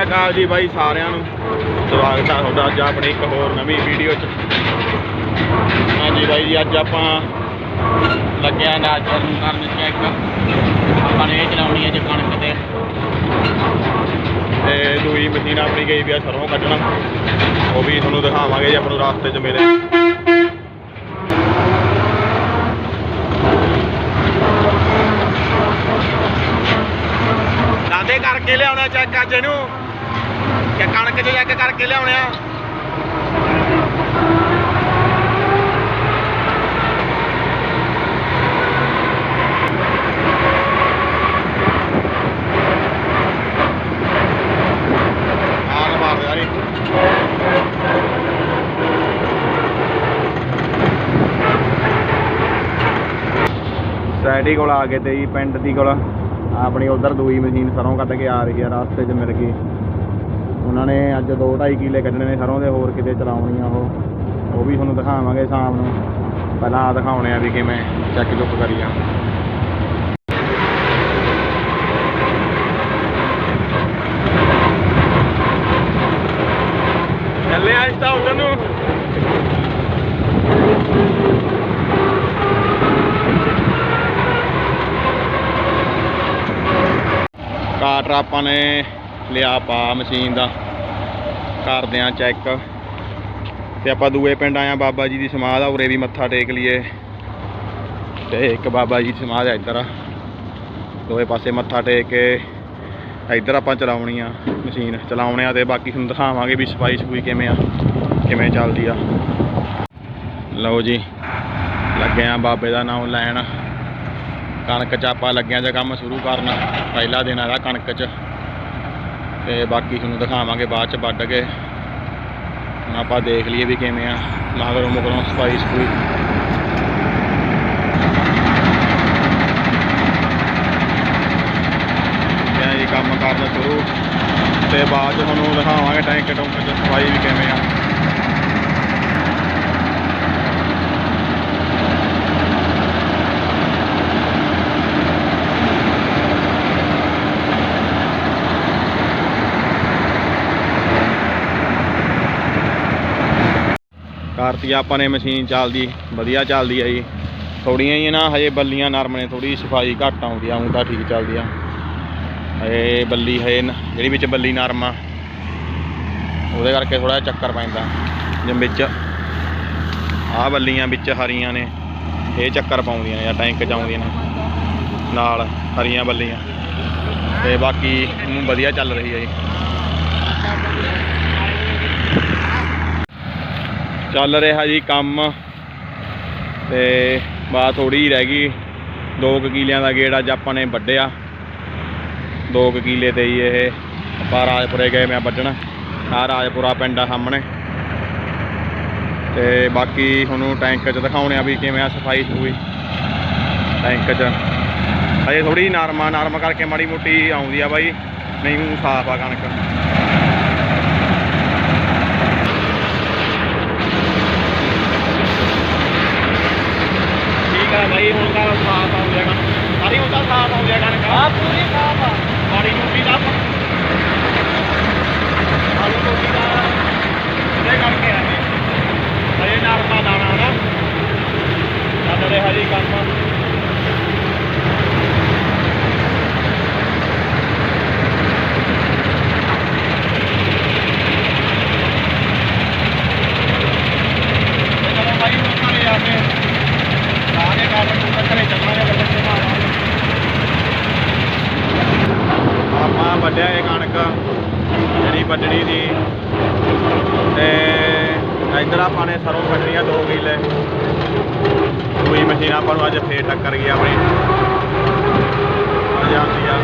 ਸ਼੍ਰੀ ਅਕਾਲ ਜੀ ਬਾਈ ਸਾਰਿਆਂ ਨੂੰ। ਸਵਾਗਤ ਆ ਤੁਹਾਡਾ ਅੱਜ ਆਪਣੀ ਇੱਕ ਹੋਰ ਨਵੀਂ ਵੀਡੀਓ 'ਚ। ਹਾਂਜੀ ਬਾਈ ਜੀ, ਅੱਜ ਆਪਾਂ ਲੱਗਿਆ ਨਾਜਰ ਨੂੰ ਕਰਨ ਚੈੱਕ ਆਪਾਂ ਨੇ ਚਲਾਉਣੀ ਹੈ ਜੇ ਕਣਕ ਤੇ। ਤੇ ਦੂਈ ਮਸ਼ੀਨ ਆਪਣੀ ਗਈ ਵੀ ਆ ਸਰੋਂ ਕੱਢਣਾ। ਉਹ ਵੀ ਤੁਹਾਨੂੰ ਦਿਖਾਵਾਂਗੇ ਜੇ ਆਪਾਂ ਨੂੰ ਰਾਸਤੇ 'ਚ ਮਿਲੇ ਦਾਦੇ ਕਰਕੇ ਲਿਆਉਣਾ ਚੈੱਕ ਅੱਜ ਇਹਨੂੰ। ਕਣਕ 'ਚ ਚੈੱਕ ਕਰਕੇ ਲਿਆਉਣਿਆ ਆਲ ਮਾਰ ਸੈਡੀ ਕੋਲ ਆ ਗਏ ਤੇ ਜੀ, ਪਿੰਡ ਦੀ ਕੋਲ। ਆਪਣੀ ਉਧਰ ਦੂਈ ਮਸ਼ੀਨ ਸਰੋਂ ਕੱਢ ਕੇ ਆ ਰਹੀ ਹੈ ਰਾਸਤੇ 'ਚ ਮਿਲ ਗਈ। ਉਹਨਾਂ ਨੇ ਅੱਜ 2.5 ਕਿੱਲੇ ਕੱਢਣੇ ਨੇ ਸਰੋਂ ਦੇ ਹੋਰ ਕਿਤੇ ਚਲਾਉਣੀਆਂ ਉਹ। ਉਹ ਵੀ ਤੁਹਾਨੂੰ ਦਿਖਾਵਾਂਗੇ ਸ਼ਾਮ ਨੂੰ। ਪਹਿਲਾਂ ਆ ਦਿਖਾਉਣੇ ਆ ਵੀ ਕਿਵੇਂ ਚੈੱਕ ਚੁੱਕ ਕਰੀਆਂ ਚੱਲੇ ਅੱਜ ਤਾਂ ਉਧਰ ਨੂੰ। ਕਾਟਰ ਆਪਾਂ ਨੇ ਲਿਆ ਪਾ ਮਸ਼ੀਨ ਦਾ। ਕਰਦੇ ਆ ਚੈੱਕ ਤੇ ਆਪਾਂ ਦੂਏ ਪਿੰਡ ਆਇਆ ਬਾਬਾ ਜੀ ਦੀ ਸਮਾਧ ਆ, ਉਰੇ ਵੀ ਮੱਥਾ ਟੇਕ ਲਈਏ। ਤੇ ਇੱਕ ਬਾਬਾ ਜੀ ਦੀ ਸਮਾਧ ਆ ਇੱਧਰ ਦੋਵੇਂ ਪਾਸੇ ਮੱਥਾ ਟੇਕ ਕੇ ਇੱਧਰ ਆਪਾਂ ਚਲਾਉਣੀ ਆ ਮਸ਼ੀਨ ਚਲਾਉਣੇ ਆ ਤੇ ਬਾਕੀ ਤੁਹਾਨੂੰ ਦਿਖਾਵਾਂਗੇ ਵੀ ਸਫ਼ਾਈ ਸਫੂਈ ਕਿਵੇਂ ਆ, ਕਿਵੇਂ ਚੱਲਦੀ ਆ। ਲਓ ਜੀ, ਲੱਗੇ ਆ ਬਾਬੇ ਦਾ ਨਾਮ ਲੈਣ। ਕਣਕ ਚ ਆਪਾਂ ਲੱਗਿਆਂ ਜਾਂ ਕੰਮ ਸ਼ੁਰੂ ਕਰਨ। ਪਹਿਲਾ ਦਿਨ ਆਦਾ ਕਣਕ ਚ। ਤੇ ਬਾਕੀ ਤੁਹਾਨੂੰ ਦਿਖਾਵਾਂਗੇ ਬਾਅਦ ਚ ਵੱਢ ਕੇ। ਹੁਣ ਆਪਾਂ ਦੇਖ ਲਈਏ ਵੀ ਕਿਵੇਂ ਆ। ਮਗਰੋਂ ਮਗਰੋਂ ਸਫ਼ਾਈ ਸਫੂਈ। ਇਹ ਕੰਮ ਕਰਨਾ ਸ਼ੁਰੂ। ਤੇ ਬਾਅਦ ਚ ਤੁਹਾਨੂੰ ਦਿਖਾਵਾਂਗੇ ਟੈਂਕ ਟੁੰਕ ਚ ਸਫ਼ਾਈ ਵੀ ਕਿਵੇਂ ਆ। ਕਰਤੀ ਆਪਾਂ ਨੇ ਮਸ਼ੀਨ ਚੱਲਦੀ, ਵਧੀਆ ਚੱਲਦੀ ਆ ਜੀ। ਥੋੜੀਆਂ ਹੀ ਨਾ, ਹਜੇ ਬੱਲੀਆਂ ਨਰਮ ਨੇ ਥੋੜੀ ਸਫ਼ਾਈ ਘੱਟ ਆਉਂਦੀ ਆ ਹੁਣ ਤਾਂ ਠੀਕ ਚੱਲਦੀ ਆ। ਇਹ ਬੱਲੀ ਹੈ ਜਿਹੜੀ ਵਿੱਚ ਬੱਲੀ ਨਰਮ ਆ, ਉਹਦੇ ਕਰਕੇ ਥੋੜਾ ਚੱਕਰ ਪੈਂਦਾ, ਜਿਵੇਂ ਵਿੱਚ ਆਹ ਬੱਲੀਆਂ ਵਿੱਚ ਹਰੀਆਂ ਨੇ, ਇਹ ਚੱਕਰ ਪਾਉਂਦੀਆਂ ਨੇ ਜਾਂ ਟੈਂਕ ਚ ਆਉਂਦੀਆਂ ਨੇ, ਨਾਲ ਹਰੀਆਂ ਬੱਲੀਆਂ। ਤੇ ਬਾਕੀ ਵਧੀਆ ਚੱਲ ਰਹੀ ਹੈ ਜੀ। ਚੱਲ ਰਿਹਾ ਜੀ ਕੰਮ। ਤੇ ਬਾਤ ਥੋੜੀ ਰਹਿ ਗਈ। 2 ਕਿੱਲਿਆਂ ਦਾ ਗੇੜ ਅੱਜ ਆਪਾਂ ਨੇ ਵੱਢਿਆ। 2 ਕਿੱਲੇ ਤੇ ਹੀ ਇਹ ਆਪਾਂ ਰਾਜਪੁਰੇ ਗਏ ਮੈਂ ਵੱਢਣ। ਆ ਰਾਜਪੁਰਾ ਪਿੰਡ ਆ ਸਾਹਮਣੇ। ਤੇ ਬਾਕੀ ਤੁਹਾਨੂੰ ਟੈਂਕ 'ਚ ਦਿਖਾਉਣੇ ਆ ਵੀ ਕਿਵੇਂ ਆ ਸਫ਼ਾਈ ਸਫੂਈ। ਟੈਂਕ 'ਚ। ਹਜੇ ਥੋੜੀ ਨਰਮਾ ਨਰਮ ਕਰਕੇ ਮਾੜੀ ਮੋਟੀ ਆਉਂਦੀ ਆ ਬਾਈ। ਨਹੀਂ ਸਾਫ਼ ਆ ਕਣਕ ਠੀਕ ਆ ਭਾਈ ਹੁਣ ਤਾਂ ਸਾਫ਼ ਹੋ ਜਾਏਗਾ ਸਾਰੀ ਹੁਣ ਤਾਂ ਸਾਫ਼ ਹੋ ਜਾਏਗਾ ਕਣਕ ਆ ਪੂਰੀ ਸਾਫ਼ ਆ ਮਾੜੀ ਮੋਟੀ ਦਾ ਆਲੂ ਕੋਟੀ ਦਾ ਇਹਦੇ ਕਰਕੇ ਆ ਇਹ ਨਰਮਾ ਦਾਣਾ ਨਾ ਚੱਲ ਰਿਹਾ ਜੀ ਕੰਮ ਤੇ ਚਲੋ ਭਾਈ ਹੁਣ ਘਰੇ ਆ ਕੇ ਲਾ ਕੇ ਕਾਟਰ ਨੂੰ ਘਰੇ ਚੱਲਾਂਗੇ ਫਿਰ ਬੱਚੇ ਮਾਰਾਂਗੇ ਆਪਾਂ ਵੱਢਿਆ ਇਹ ਕਣਕ, ਜਿਹੜੀ ਵੱਢਣੀ ਦੀ ਤੇ ਇੱਧਰ ਆਪਾਂ ਨੇ ਸਰੋਂ ਕੱਢਣੀਆਂ 2 ਕਿੱਲੇ। ਦੂਈ ਮਸ਼ੀਨ ਆਪਾਂ ਨੂੰ ਅੱਜ ਫੇਰ ਟੱਕਰ ਗਈ ਆਪਣੀ। ਜਾਂਦੀ ਆ।